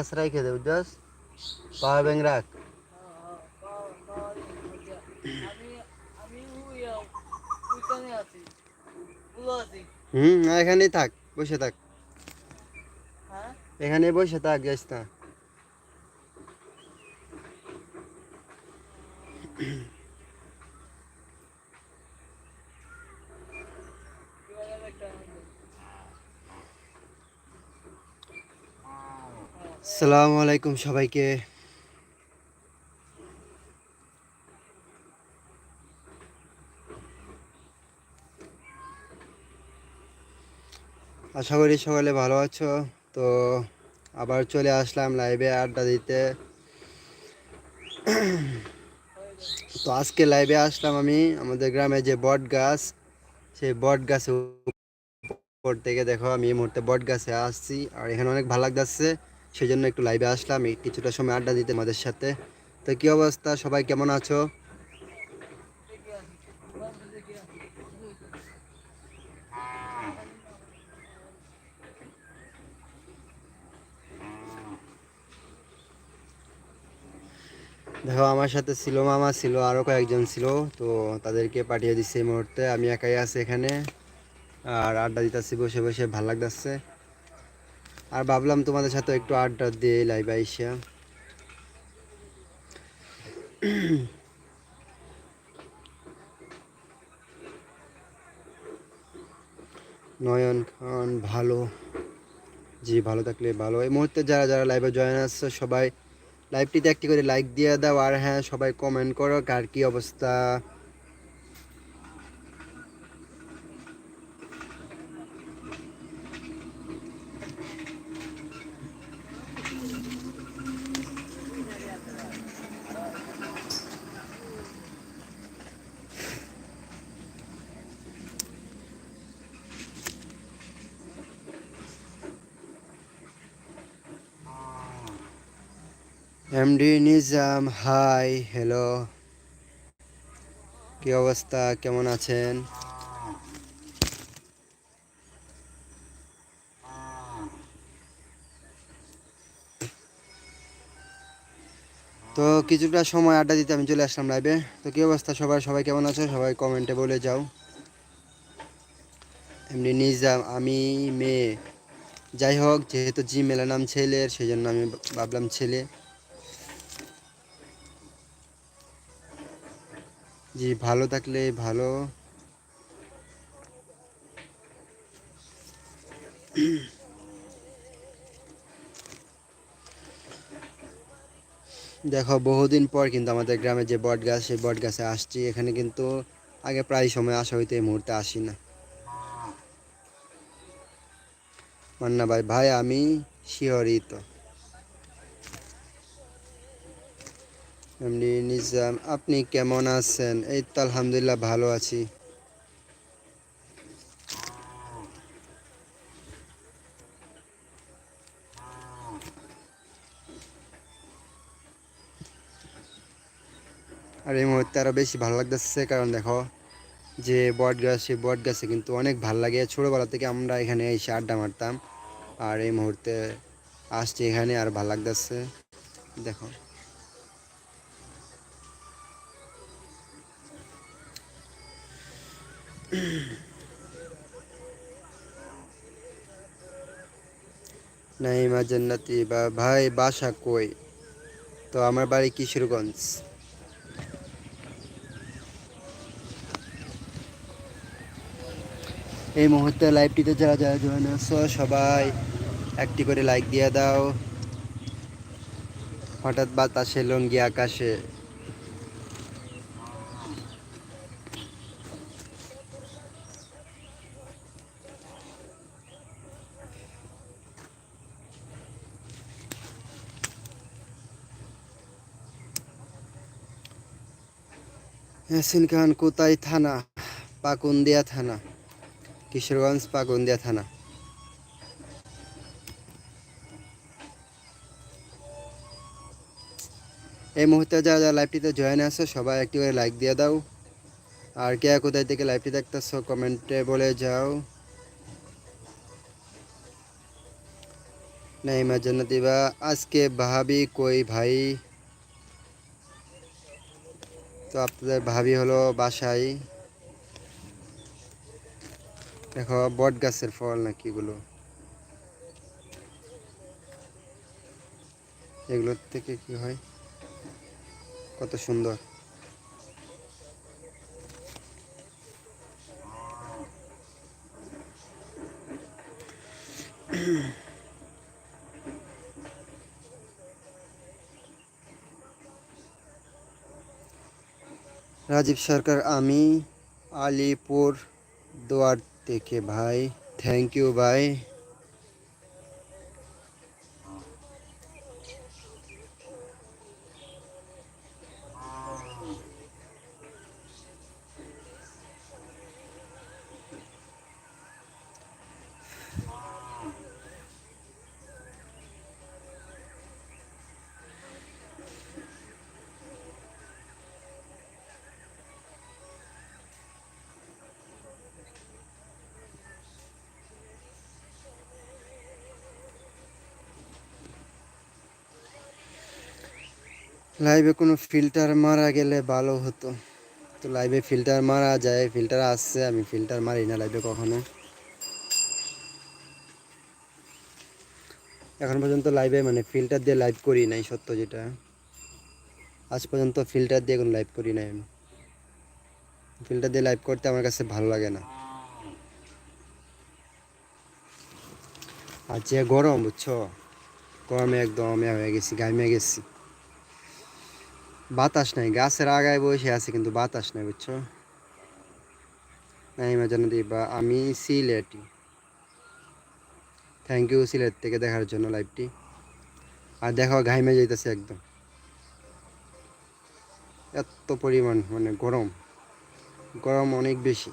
কাছে রাখে দে বুঝছস? পাওয়ার ব্যাংক রাখ। হুম এখানেই থাক বসে থাক। হ্যাঁ? এখানে বসে থাক যাস না। সালামু আলাইকুম সবাইকে। আশা করি সকালে ভালো আছো। তো আবার চলে আসলাম লাইভে আড্ডা দিতে। তো আজকে লাইভে আসলাম আমি, আমাদের গ্রামে যে বট গাছ, সেই বট গাছে উপর থেকে দেখো আমি এই মুহূর্তে বট গাছে আসছি, আর এখানে অনেক ভালো লাগতেছে। সেই জন্য একটু লাইভে আসলাম, এই কিছুটা সময় আড্ডা দিতে আমাদের সাথে। তো কি অবস্থা? সবাই কেমন আছো? দেখে, আমার সাথে ছিল মামা, ছিল আরও কয়েকজন ছিল, তো তাদেরকে পাঠিয়ে দিচ্ছে এই মুহূর্তে। আমি একাই আছি এখানে, আর আড্ডা দিতেছি, বসে বসে, ভালো লাগতেছে। আর ভাবলাম তোমাদের সাথে একটু আড্ডা দিয়ে লাইভে আইসা। নয়ন খান, ভালো। জি, ভালো থাকলে ভালো। এই মুহূর্তে যারা যারা লাইভে জয়েন আসছে, সবাই লাইভটিতে একটি করে লাইক দিয়ে দাও। আর হ্যাঁ সবাই কমেন্ট করো কার কি অবস্থা। এমডি নিজাম, হাই হ্যালো কি অবস্থা? কেমন আছেন? তো কিছুটা সময় আড্ডা দিতে আমি চলে আসলাম লাইভে তো কি অবস্থা সবাই সবাই কেমন আছো? সবাই কমেন্টে বলে যাও। এমনি নিজাম, আমি মেয়ে। যাই হোক, যেহেতু জি মেলা নাম ছেলের সেই জন্য আমি ভাবলাম ছেলে। জি, ভালো থাকলে ভালো। দেখো, বহুদিন পর কিন্তু আমাদের গ্রামে যে বট গাছ সেই বট গাছে আসছি। এখানে কিন্তু আগে প্রায় সময় আসা হইতে, এই মুহূর্তে আসি না। মান্না ভাই ভাই, আমি শিহরিত। এমনি নিজাম, আপনি কেমন আছেন? এই তো আলহামদুলিল্লাহ ভালো আছি। আর এই মুহূর্তে আরও বেশি ভালো লাগতেছে, কারণ দেখো যে বট গাছ, সেই বট গাছে কিন্তু অনেক ভালো লাগে। ছোটোবেলা থেকে আমরা এখানে এসে আড্ডা মারতাম, আর এই মুহূর্তে আসছি এখানে, আর ভালো লাগতেছে। দেখো। নাইমা জান্নাতি বা ভাই, বাসা কই? তো আমার বাড়ি কিশোরগঞ্জ। এই মুহূর্তে লাইভটিতে যারা যারা জয়েন আছো, সবাই একটি করে লাইক দিয়ে দাও। হঠাৎ বাতাসে, লঙ্গি আকাশে। ইয়াসিন কোথায় থানা, পাকুন্দিয়া থানা, কিশোরগঞ্জ পাকুন্দিয়া থানা। এই মুহূর্তে যারা যারা লাইভটিতে জয়েন আছো, সবাই একটি করে লাইক দিয়ে দাও। আর কে কোথায় থেকে লাইভটি দেখতেছো কমেন্টে বলে যাও। নাইমা জান্নাতিবা আজকে ভাবি কই ভাই? তো আপনাদের ভাবি হলো বাসাই দেখো, বট গাছের ফল নাকি এগুলো। এগুলোর থেকে কি হয়? কত সুন্দর। রাজীব সরকার আমি আলিপুর দুয়ার থেকে ভাই থ্যাংক ইউ ভাই লাইভে কোনো ফিল্টার মারা গেলে ভালো হতো। তো লাইভে ফিল্টার মারা যায় ফিল্টার আসছে, আমি ফিল্টার মারি না লাইভে কখনো। এখন পর্যন্ত লাইভে মানে ফিল্টার দিয়ে লাইভ করি নাই, সত্য যেটা। আজ পর্যন্ত ফিল্টার দিয়ে কোনো লাইভ করি নাই আমি। ফিল্টার দিয়ে লাইভ করতে আমার কাছে ভালো লাগে না। আর যে গরম, বুঝছ? গরমে একদম হয়ে গেছি গাইমে গেছি। বাতাস নাই, গাছের আগায় বসে আছে কিন্তু বাতাস নাই, বুঝছ? নাই জানো দিবা আমি সিলেটি। থ্যাংক ইউ সিলেট থেকে দেখার জন্য লাইভটি আর দেখো, ঘাইমে যাইতেছে একদম। এত পরিমাণ মানে গরম। গরম অনেক বেশি।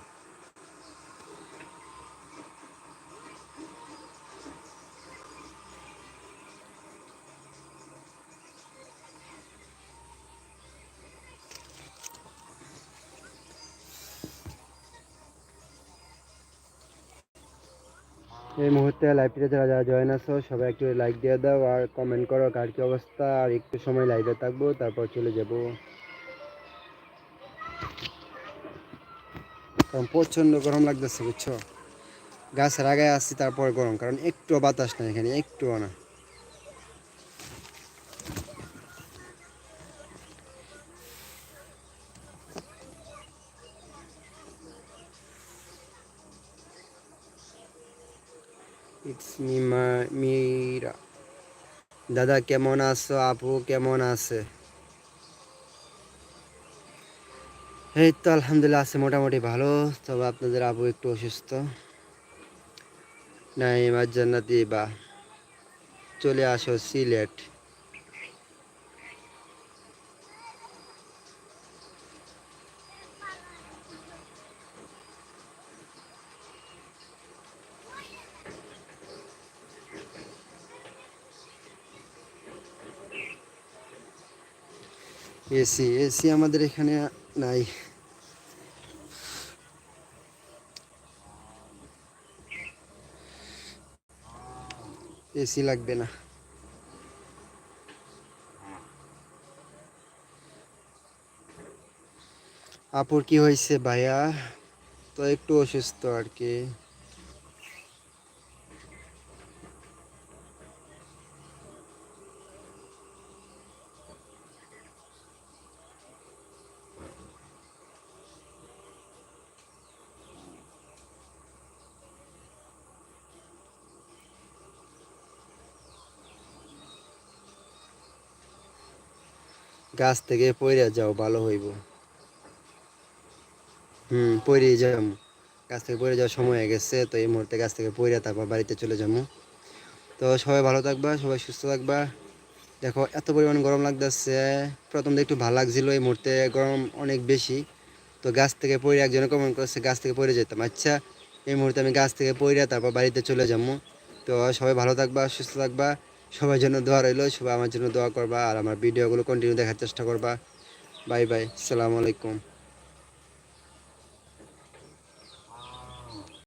এই মুহূর্তে লাইভটিতে যারা যারা জয়েন আছো, সবাই একটু লাইক দিয়ে দাও আর কমেন্ট করো কার কি অবস্থা আর একটু সময় লাইভে থাকব, তারপর চলে যাব। কারণ প্রচণ্ড গরম লাগতেছে, বুঝছ? গাছের আগে আসছি, তারপর গরম, কারণ একটু বাতাস না এখানে, একটুও না। ইটস মি মিরা দাদা কেমন আছো? আপু, কেমন আছে? এই তো আলহামদুলিল্লাহ, আছে মোটামুটি ভালো। তবে আপনাদের আপু একটু অসুস্থ। নাই এবার জান্নাতি বা চলে আসো সিলেট। এসি এসি আমাদের এখানে নাই। এসি লাগবে না। আপুর কি হয়েছে ভাইয়া? তো একটু অসুস্থ আর কি। গাছ থেকে পড়ে যাও, ভালো হইব। হুম পড়ে যাম। গাছ থেকে পড়ে যাওয়ার সময় হয়ে গেছে, তো এই মুহূর্তে গাছ থেকে পড়ে তারপর বাড়িতে চলে যাব। তো সবাই ভালো থাকবা, সবাই সুস্থ থাকবা। দেখো, এত পরিমাণ গরম লাগতেছে। প্রথম একটু ভালো লাগছিল, এই মুহূর্তে গরম অনেক বেশি। তো গাছ থেকে পড়ে একজনে কমেন্ট করেছে, গাছ থেকে পড়ে যেতাম। আচ্ছা এই মুহূর্তে আমি গাছ থেকে পড়ে তারপর বাড়িতে চলে যাব। তো সবাই ভালো থাকবা, সুস্থ থাকবা। সবার জন্য দোয়া রইল, সবাই আমার জন্য দোয়া করবা আর আমার ভিডিওগুলো কন্টিনিউ দেখার চেষ্টা করবা। বাই বাই সালামু আলাইকুম।